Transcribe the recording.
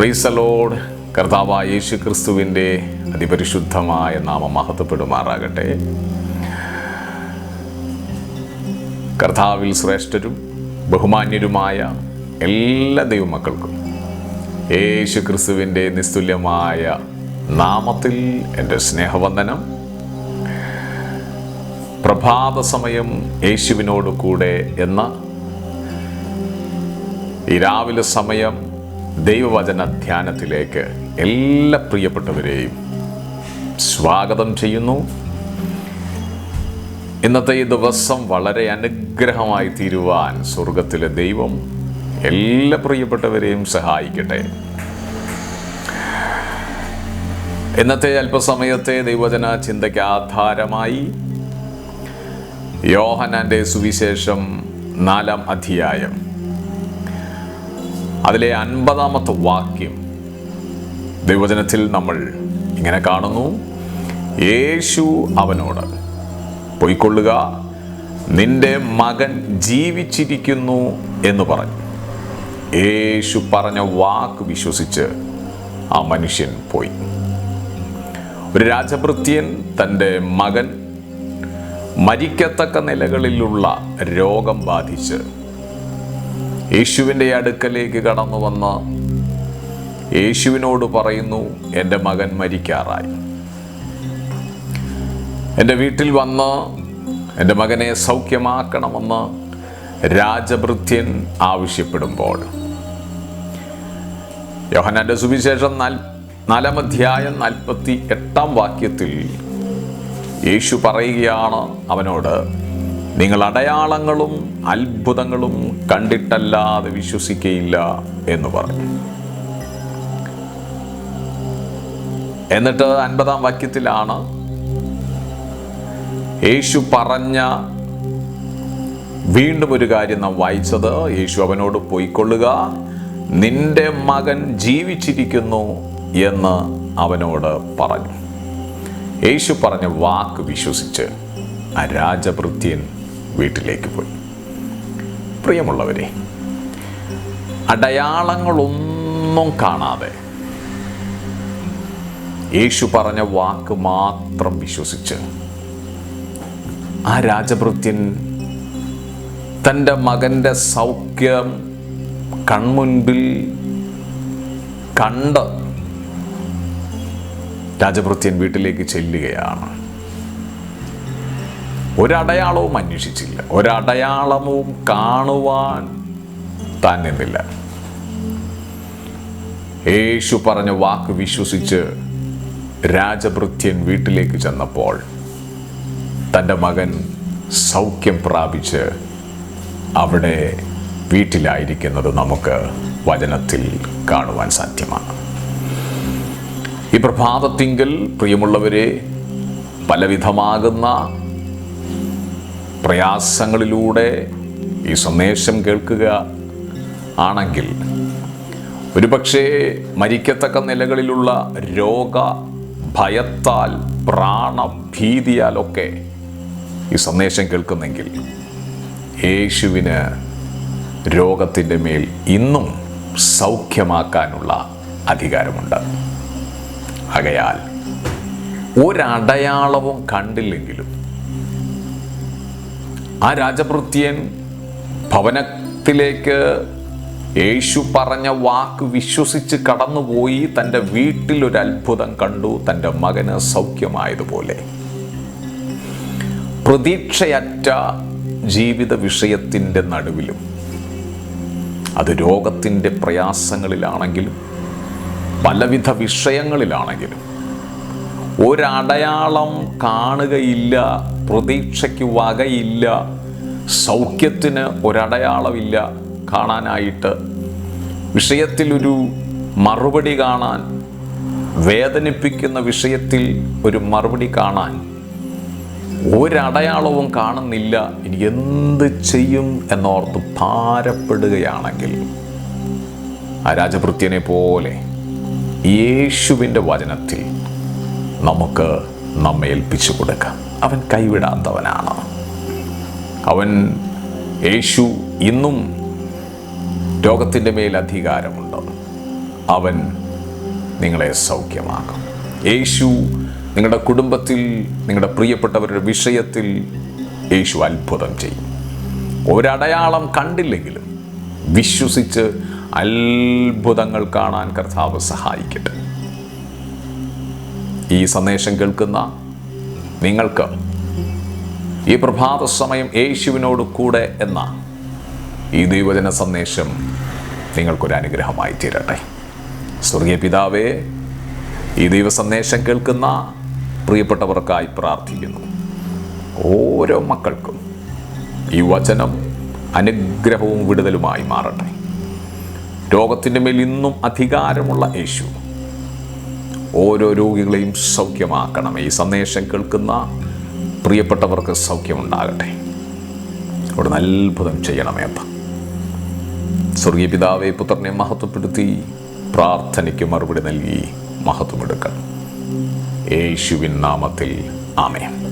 പ്രീസലോഡ് കർത്താവ് യേശു ക്രിസ്തുവിന്റെ അതിപരിശുദ്ധമായ നാമം മഹത്വപ്പെടുമാറാകട്ടെ. കർത്താവിൽ ശ്രേഷ്ഠരും ബഹുമാന്യരുമായ എല്ലാ ദൈവമക്കൾക്കും യേശു ക്രിസ്തുവിന്റെ നിസ്തുല്യമായ നാമത്തിൽ എന്റെ സ്നേഹവന്ദനം. പ്രഭാത സമയം യേശുവിനോട് കൂടെ എന്ന ഈ രാവിലെ സമയം ദൈവവചന ധ്യാനത്തിലേക്ക് എല്ലാ പ്രിയപ്പെട്ടവരെയും സ്വാഗതം ചെയ്യുന്നു. ഇന്നത്തെ ഈ ദിവസം വളരെ അനുഗ്രഹമായി തീരുവാൻ സ്വർഗത്തിലെ ദൈവം എല്ലാ പ്രിയപ്പെട്ടവരെയും സഹായിക്കട്ടെ. ഇന്നത്തെ അല്പസമയത്തെ ദൈവവചന ചിന്തയ്ക്ക് ആധാരമായി യോഹനാന്റെ സുവിശേഷം നാലാം അധ്യായം അതിലെ അൻപതാമത്തെ വാക്യം. ദൈവചനത്തിൽ നമ്മൾ ഇങ്ങനെ കാണുന്നു. യേശു അവനോട് പൊയ്ക്കൊള്ളുക നിന്റെ മകൻ ജീവിച്ചിരിക്കുന്നു എന്ന് പറഞ്ഞു. യേശു പറഞ്ഞ വാക്ക് വിശ്വസിച്ച് ആ മനുഷ്യൻ പോയി. ഒരു രാജഭൃത്യൻ തന്റെ മകൻ മരിക്കത്തക്ക നിലകളിലുള്ള രോഗം ബാധിച്ച് യേശുവിന്റെ അടുക്കലേക്ക് കടന്നു വന്ന് യേശുവിനോട് പറയുന്നു എന്റെ മകൻ മരിക്കാറായി. എന്റെ വീട്ടിൽ വന്ന് എന്റെ മകനെ സൗഖ്യമാക്കണമെന്ന് രാജഭൃത്യൻ ആവശ്യപ്പെടുമ്പോൾ. യോഹനാന്റെ സുവിശേഷം നാൽ നാലാം നാൽപ്പത്തി എട്ടാം വാക്യത്തിൽ യേശു പറയുകയാണ് അവനോട് നിങ്ങൾ അടയാളങ്ങളും അത്ഭുതങ്ങളും കണ്ടിട്ടല്ലാതെ വിശ്വസിക്കയില്ല എന്ന് പറഞ്ഞു. എന്നിട്ട് അൻപതാം വാക്യത്തിലാണ് യേശു പറഞ്ഞ വീണ്ടും ഒരു കാര്യം നാം വായിച്ചത്. യേശു അവനോട് പോയിക്കൊള്ളുക നിന്റെ മകൻ ജീവിച്ചിരിക്കുന്നു എന്ന് അവനോട് പറഞ്ഞു. യേശു പറഞ്ഞ വാക്ക് വിശ്വസിച്ച് ആ രാജഭൃത്യൻ വീട്ടിലേക്ക് പോയി. പ്രിയമുള്ളവരെ അടയാളങ്ങളൊന്നും കാണാതെ യേശു പറഞ്ഞ വാക്ക് മാത്രം വിശ്വസിച്ച് ആ രാജഭൃത്യൻ തന്റെ മകന്റെ സൗഖ്യം കൺമുൻപിൽ കണ്ട് രാജഭൃത്യൻ വീട്ടിലേക്ക് ചെല്ലുകയാണ്. ഒരടയാളവും അന്വേഷിച്ചില്ല. ഒരടയാളവും കാണുവാൻ തന്നില്ല യേശു പറഞ്ഞ വാക്ക് വിശ്വസിച്ച് രാജഭൃത്യൻ വീട്ടിലേക്ക് ചെന്നപ്പോൾ തന്റെ മകൻ സൗഖ്യം പ്രാപിച്ച് അവിടെ വീട്ടിലായിരിക്കുന്നത് നമുക്ക് വചനത്തിൽ കാണുവാൻ സാധ്യമാണ്. ഈ പ്രഭാതത്തിങ്കൽ പ്രിയമുള്ളവരെ പലവിധമാകുന്ന പ്രയാസങ്ങളിലൂടെ ഈ സന്ദേശം കേൾക്കുക ആണെങ്കിൽ ഒരുപക്ഷെ മരിക്കത്തക്ക നിലകളിലുള്ള രോഗ ഭയത്താൽ പ്രാണഭീതിയാലൊക്കെ ഈ സന്ദേശം കേൾക്കുന്നെങ്കിൽ യേശുവിന് രോഗത്തിന്റെ മേൽ ഇന്നും സൗഖ്യമാക്കാനുള്ള അധികാരമുണ്ട്. ആകയാൽ ഒരടയാളവും കണ്ടില്ലെങ്കിലും ആ രാജഭൃത്യൻ ഭവനത്തിലേക്ക് യേശു പറഞ്ഞ വാക്ക് വിശ്വസിച്ച് കടന്നുപോയി. തന്റെ വീട്ടിൽ ഒരു അത്ഭുതം കണ്ടു. തന്റെ മകന് സൗഖ്യമായതുപോലെ. പ്രതീക്ഷയറ്റ ജീവിത വിഷയത്തിന്റെ നടുവിലും അത് രോഗത്തിന്റെ പ്രയാസങ്ങളിലാണെങ്കിലും പലവിധ വിഷയങ്ങളിലാണെങ്കിലും ഒരടയാളം കാണുകയില്ല പ്രതീക്ഷയ്ക്ക് വകയില്ല സൗഖ്യത്തിന് ഒരടയാളമില്ല കാണാനായിട്ട്. വിഷയത്തിലൊരു മറുപടി കാണാൻ വേദനിപ്പിക്കുന്ന വിഷയത്തിൽ ഒരു മറുപടി കാണാൻ ഒരടയാളവും കാണുന്നില്ല. ഇനി എന്ത് ചെയ്യും എന്നോർത്ത് ഭാരപ്പെടുകയാണെങ്കിൽ ആ രാജഭൃത്യനെ പോലെ യേശുവിന്റെ വചനത്തിൽ നമുക്ക് നമ്മെ ഏൽപ്പിച്ചു കൊടുക്കാം. അവൻ കൈവിടാത്തവനാണ്. അവൻ യേശു ഇന്നും രോഗത്തിന്റെ മേൽ അധികാരമുണ്ട്. അവൻ നിങ്ങളെ സൗഖ്യമാക്കും. യേശു നിങ്ങളുടെ കുടുംബത്തിൽ നിങ്ങളുടെ പ്രിയപ്പെട്ടവരുടെ വിഷയത്തിൽ യേശു അത്ഭുതം ചെയ്യും. ഒരടയാളം കണ്ടില്ലെങ്കിലും വിശ്വസിച്ച് അത്ഭുതങ്ങൾ കാണാൻ കർത്താവ് സഹായിക്കട്ടെ. ഈ സന്ദേശം കേൾക്കുന്ന നിങ്ങൾക്ക് ഈ പ്രഭാത സമയം യേശുവിനോട് കൂടെ എന്ന ഈ ദൈവജന സന്ദേശം നിങ്ങൾക്കൊരു അനുഗ്രഹമായി തീരട്ടെ. സ്വർഗീയ പിതാവേ ഈ ദൈവ സന്ദേശം കേൾക്കുന്ന പ്രിയപ്പെട്ടവർക്കായി പ്രാർത്ഥിക്കുന്നു. ഓരോ മക്കൾക്കും ഈ വചനം അനുഗ്രഹവും വിടുതലുമായി മാറട്ടെ. രോഗത്തിന്റെ മേൽ ഇന്നും അധികാരമുള്ള യേശു ഓരോ രോഗികളെയും സൗഖ്യമാക്കണം. ഈ സന്ദേശം കേൾക്കുന്ന പ്രിയപ്പെട്ടവർക്ക് സൗഖ്യമുണ്ടാകട്ടെ. അവിടെ അത്ഭുതം ചെയ്യണമേ അപ്പം. സ്വർഗീയ പിതാവെ പുത്രനെ മഹത്വപ്പെടുത്തി പ്രാർത്ഥനയ്ക്ക് മറുപടി നൽകി മഹത്വമെടുക്കണം. യേശുവിൻ നാമത്തിൽ ആമേ